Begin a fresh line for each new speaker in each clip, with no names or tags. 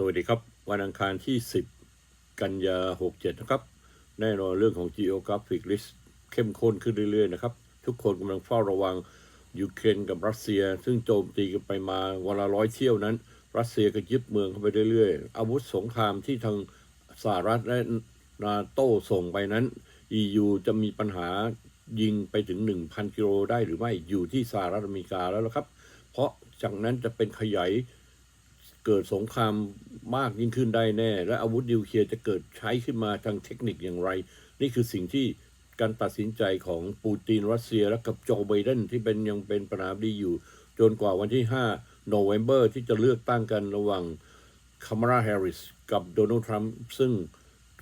สวัสดีครับ วันอังคารที่ 10 กันยา 67 นะครับ แน่นอนเรื่องของ geographic risk เข้มข้นขึ้นเรื่อยๆ นะครับ ทุกคนกำลังเฝ้าระวังยูเครนกับรัสเซีย ซึ่งโจมตีกันไปมาวันละร้อยเที่ยวนั้น รัสเซียก็ยึดเมืองเข้าไปเรื่อยๆ อาวุธสงครามที่ทางสหรัฐและนาโต้ส่งไปนั้น EU จะมีปัญหายิงไปถึง 1,000 กิโลได้หรือไม่อยู่ที่สหรัฐอเมริกาแล้วละครับ เพราะจากนั้นจะเป็นขยาย เกิดสงครามมากยิ่งขึ้นได้แน่ และอาวุธนิวเคลียร์จะเกิดใช้ขึ้นมาทางเทคนิคอย่างไร นี่คือสิ่งที่การตัดสินใจของปูตินรัสเซียและกับโจไบเดนที่เป็นยังเป็นปัญหาดีอยู่ จนกว่าวันที่5โนเวม ber ที่จะเลือกตั้งกันระหว่างคามาราแฮร์ริสกับโดนัลด์ทรัมป์ซึ่ง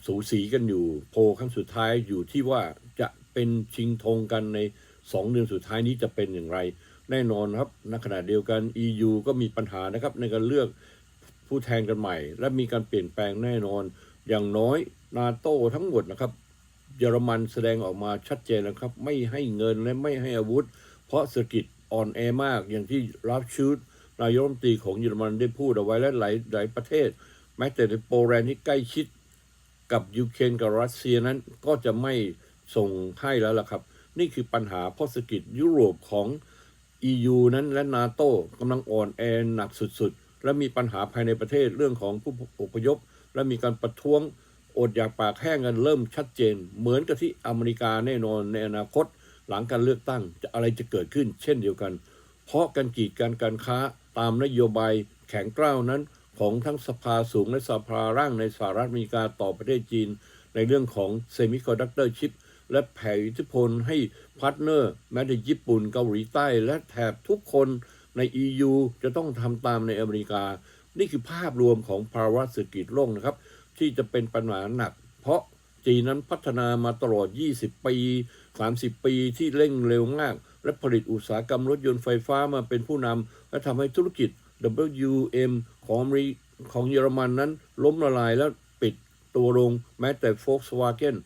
สูสีกันอยู่ โพลครั้งสุดท้ายอยู่ที่ว่าจะเป็นชิงธงกันใน 2 เดือนสุดท้ายนี้จะเป็นอย่างไร แน่นอนครับในขณะเดียวกัน EU ก็มีปัญหานะครับในการเลือกผู้แทนกันใหม่ และมีการเปลี่ยนแปลงแน่นอน อย่างน้อยนาโต้ทั้งหมดนะครับ เยอรมันแสดงออกมาชัดเจนนะครับ ไม่ให้เงินและไม่ให้อาวุธ เพราะเศรษฐกิจอ่อนแอมากอย่างที่รับชูดนายกรัฐมนตรีของเยอรมันได้พูดเอาไว้และหลายหลายประเทศ แม้แต่ในโปแลนด์ที่ใกล้ชิดกับยูเครนกับรัสเซียนั้นก็จะไม่ส่งให้แล้วล่ะครับ นี่คือปัญหาเพราะเศรษฐกิจยุโรปของ EU นั้นและนาโต้กำลังอ่อนแอหนักสุดๆ และมีปัญหาภายในประเทศเรื่องของผู้อพยพ และมีการประท้วงอดอยากปากแห้งกันเริ่มชัดเจน เหมือนกับที่อเมริกาแน่นอนในอนาคต หลังการเลือกตั้งจะอะไรจะเกิดขึ้น เช่นเดียวกัน เพราะการกีดกันการค้าตามนโยบายแข็งกร้าวนั้น ของทั้งสภาสูงและสภาร่างในสหรัฐอเมริกาต่อประเทศจีน ในเรื่องของเซมิคอนดักเตอร์ชิป และแผ่อิทธิพลให้พาร์ทเนอร์แม้แต่ญี่ปุ่นเกาหลีใต้ และแถบทุกคนใน EU จะต้องทำตามในอเมริกา นี่คือภาพรวมของภาวะเศรษฐกิจโลกนะครับ ที่จะเป็นปัญหาหนัก เพราะจีนนั้นพัฒนามาตลอด 20 ปี 30 ปีที่เร่งเร็วมาก และผลิตอุตสาหกรรมรถยนต์ไฟฟ้ามาเป็นผู้นำและทำให้ธุรกิจ WM ของเมของเยอรมันนั้นล้มละลายแล้วปิดตัวลงแม้แต่ Volkswagen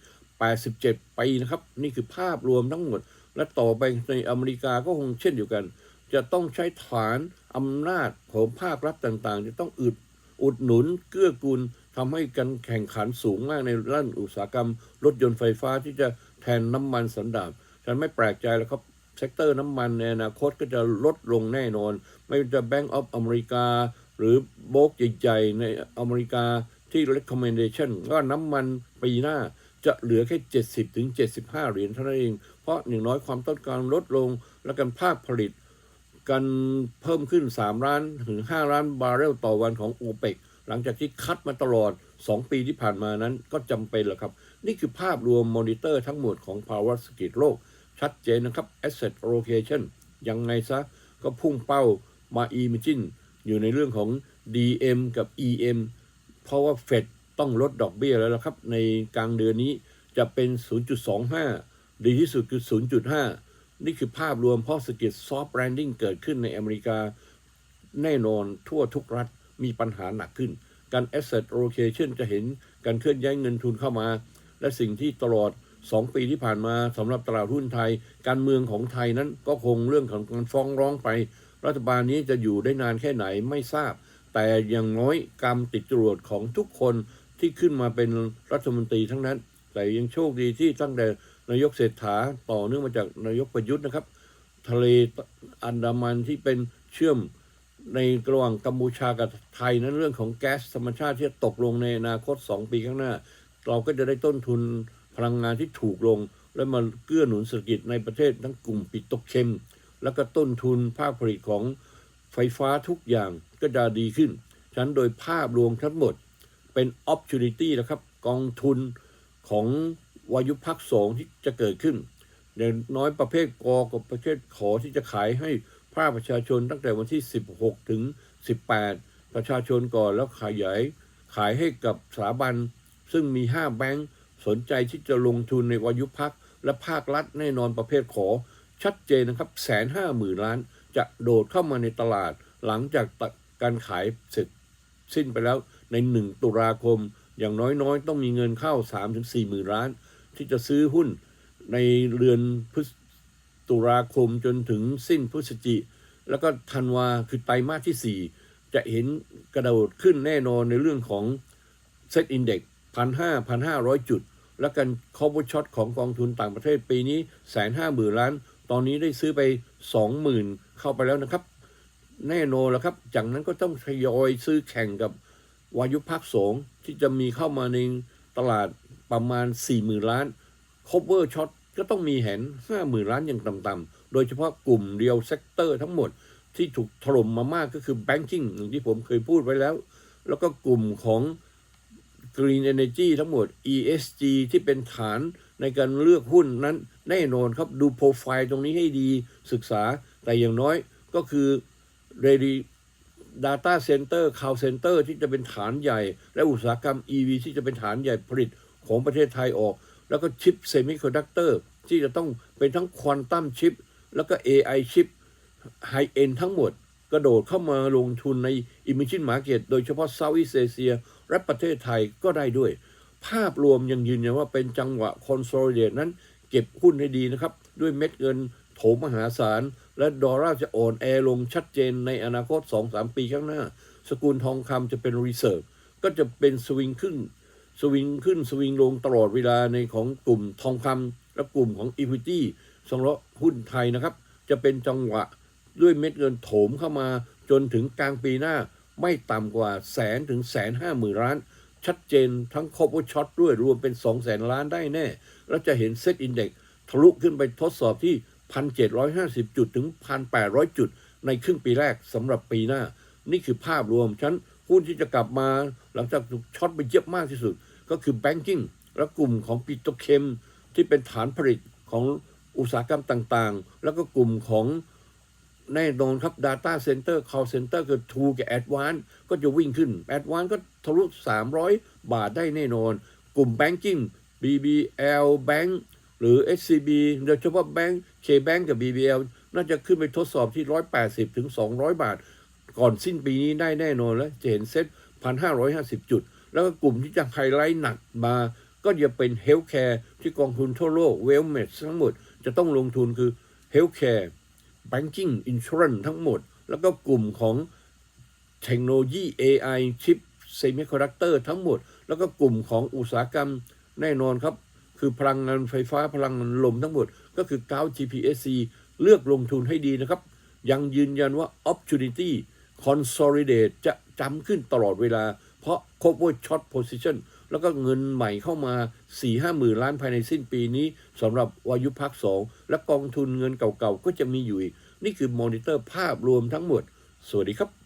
87 ปีนะครับ นี่คือภาพรวมทั้งหมด และต่อไปในอเมริกาก็คงเช่นเดียวกัน จะต้องใช้ฐานอำนาจของภาครัฐต่างๆ จะต้องอึดอุดหนุนเกื้อกูลทำให้การแข่งขันสูงมากในด้านอุตสาหกรรม รถยนต์ไฟฟ้าที่จะแทนน้ำมันสันดาปฉันไม่แปลกใจแล้วครับเซกเตอร์น้ำมันในอนาคตก็จะลดลงแน่นอน ไม่ว่าจะ Bank of อเมริกา หรือโบกใหญ่ๆในอเมริกาที่ recommendation ว่าน้ำมันปีหน้า จะเหลือแค่ 70ถึง75 เหรียญเท่านั้นเอง เพราะอย่างน้อยความต้องการลดลงและการภาคผลิต กันเพิ่มขึ้น 3 ล้านถึง 5 ล้านบาร์เรลต่อวันของโอเปกหลังจากที่คัดมาตลอด 2 ปีที่ผ่านมานั้นก็จำเป็นแหละครับ นี่คือภาพรวมมอนิเตอร์ทั้งหมดของภาวะเศรษฐกิจโลก ชัดเจนนะครับ asset allocation ยังไงซะก็พุ่งเป้ามา e m a g i n อยู่ในเรื่องของ DM กับ EM เพราะว่าเฟด ต้องลดดอกเบี้ยแล้วละครับ ในกลางเดือนนี้จะเป็น 0.25 ดีที่สุดคือ 0.5 นี่คือภาพรวมเพราะเศรษฐกิจซอฟต์แ a นดิ้งเกิดขึ้นในอเมริกา แน่นอนทั่วทุกรัฐมีปัญหาหนักขึ้น การ asset allocation จะเห็นการเคลื่อนย้ายเงินทุนเข้ามา และสิ่งที่ตลอด 2 ปีที่ผ่านมาสำหรับตลาดหุ้นไทย การเมืองของไทยนั้นก็คงเรื่องของการฟ้องร้องไป รัฐบาลนี้จะอยู่ได้นานแค่ไหนไม่ทราบ แต่อย่างน้อยกรรมติดจรวดของทุกคน ที่ขึ้นมาเป็นรัฐมนตรีทั้งนั้น แต่ยังโชคดีที่ตั้งแต่นายกเศรษฐาต่อเนื่องมาจากนายกประยุทธ์นะครับ ทะเลอันดามันที่เป็นเชื่อมในระหว่างกัมพูชากับไทยนั้นเรื่องของแก๊สธรรมชาติที่ตกลงในอนาคต 2 ปีข้างหน้า เราก็จะได้ต้นทุนพลังงานที่ถูกลง และมาเกื้อหนุนเศรษฐกิจในประเทศทั้งกลุ่มปิโตรเคมแล้วก็ต้นทุนภาคผลิตของไฟฟ้าทุกอย่างก็จะดีขึ้น ฉันโดยภาพรวมทั้งหมด เป็น opportunity นะครับ กองทุนของวายุพักสองที่จะเกิดขึ้นอย่างน้อยประเภทกอกับประเภทขอที่จะขายให้ภาคประชาชนตั้งแต่วันที่ 16 ถึง 18 ประชาชนก่อนแล้วขายายขายให้กับสถาบัน ซึ่งมี 5 แบงก์สนใจที่จะลงทุนในวายุพักและภาครัฐแน่นอนประเภทขอ ชัดเจนนะครับแสนห้าหมื่นล้าน จะโดดเข้ามาในตลาดหลังจากการขายเสร็จสิ้นไปแล้ว ใน 1 ตุลาคม อย่างน้อยๆ ต้องมีเงินเข้า 3-4หมื่นล้าน ที่จะซื้อหุ้นในเรือนพฤษตุลาคมจนถึงสิ้นพฤศจิ แล้วก็ธันวาคือไตรมาสที่ 4 จะเห็นกระโดดขึ้นแน่นอนในเรื่องของเซ็ตอินเด็กพันห้าพันห้าร้อยจุด แล้วกัน cover shot ของกองทุนต่างประเทศปีนี้แสนห้าหมื่นล้าน ตอนนี้ได้ซื้อไปสองหมื่นเข้าไปแล้วนะครับ แน่นอนแล้วครับ จากนั้นก็ต้องทยอยซื้อแข่งกับ วายุพักสงที่จะมีเข้ามาในตลาดประมาณ 4 0,000 ล้าน cover shot ก็ต้องมีแหน50,000 ล้านอย่างต่ำๆ โดยเฉพาะกลุ่มเรียวเซกเตอร์ทั้งหมดที่ถูกถล่มมามากก็คือ banking อย่างที่ผมเคยพูดไว้แล้ว แล้วก็กลุ่มของ Green Energy ทั้งหมด ESG ที่เป็นฐานในการเลือกหุ้นนั้นแน่นอนครับดูโปรไฟล์ตรงนี้ให้ดีศึกษาแต่อย่างน้อยก็คือ Ready Data Center Cloud Center ที่จะเป็นฐานใหญ่ และอุตสาหกรรม EV ที่จะเป็นฐานใหญ่ผลิตของประเทศไทยออก แล้วก็ชิปเซมิคอนดักเตอร์ที่จะต้องเป็นทั้งควอนตัมชิปแล้วก็ AI ชิปไฮเอ็นทั้งหมด กระโดดเข้ามาลงทุนใน Emerging Market โดยเฉพาะ Southeast Asia และประเทศไทยก็ได้ด้วย ภาพรวมยังยืนยันว่าเป็นจังหวะ consolidate นั้นเก็บหุ้นให้ดีนะครับ ด้วยเม็ดเงินโถมมหาศาล และดอลลาร์จะอ่อนแอลงชัดเจนในอนาคต 2-3 ปีข้างหน้า สกุลทองคำจะเป็น reserve ก็จะเป็นสวิงขึ้น สวิงขึ้นสวิงลงตลอดเวลาในของกลุ่มทองคำและกลุ่มของ Equity สำหรับหุ้นไทยนะครับ จะเป็นจังหวะด้วยเม็ดเงินโถมเข้ามาจนถึงกลางปีหน้าไม่ต่ำกว่าแสนถึงแสนห้าหมื่นล้าน ชัดเจนทั้งครบว่าช็อตด้วยรวมเป็น2 0 0แสนล้านได้แน่ แล้วจะเห็นเซ็ตอินเด็กทะลุขึ้นไปทดสอบที่ 1,750 จุดถึง 1,800 จุด ในครึ่งปีแรกสำหรับปีหน้า นี่คือภาพรวมฉันหุ้นที่จะกลับมาหลังจากถูกช็อตไปเยอะมากที่สุด ก็คือแบงกิ้งและกลุ่มของปิโตรเคมที่เป็นฐานผลิตของอุตสาหกรรมต่างๆ แล้วก็กลุ่มของแน่นอนครับ Data Center Call Center คือ True กับ Advance ก็จะวิ่งขึ้น Advance ก็ทะลุ 300 บาทได้แน่นอน กลุ่ม Banking BBL Bank หรือ SCB โดยเฉพาะ Bank K-Bank กับ BBL น่าจะขึ้นไปทดสอบที่ 180 ถึง 200 บาท ก่อนสิ้นปีนี้ได้แน่นอนแล้วจะเห็นเซ็ต1,550 จุด แล้วก็กลุ่มที่จะไฮไลท์หนักมา ก็จะเป็น Healthcare ที่กองทุนทั่วโลก Wellness ทั้งหมด จะต้องลงทุนคือ Healthcare Banking Insurance ทั้งหมด แล้วก็กลุ่มของเทคโนโลยี AI ชิป Semiconductor ทั้งหมด แล้วก็กลุ่มของอุตสาหกรรมแน่นอนครับ คือพลังงานไฟฟ้าพลังงานลมทั้งหมด ก็คือก้าว GPSC เลือกลงทุนให้ดีนะครับ ยังยืนยันว่า Opportunity Consolidate จะจำขึ้นตลอดเวลา เพราะ Cover Short Position แล้วก็เงินใหม่เข้ามา 4 5หมื่นล้านภายในสิ้นปีนี้สำหรับวายุพักสองและกองทุนเงินเก่าๆ ก็จะมีอยู่อีก นี่คือมอนิเตอร์ภาพรวมทั้งหมด สวัสดีครับ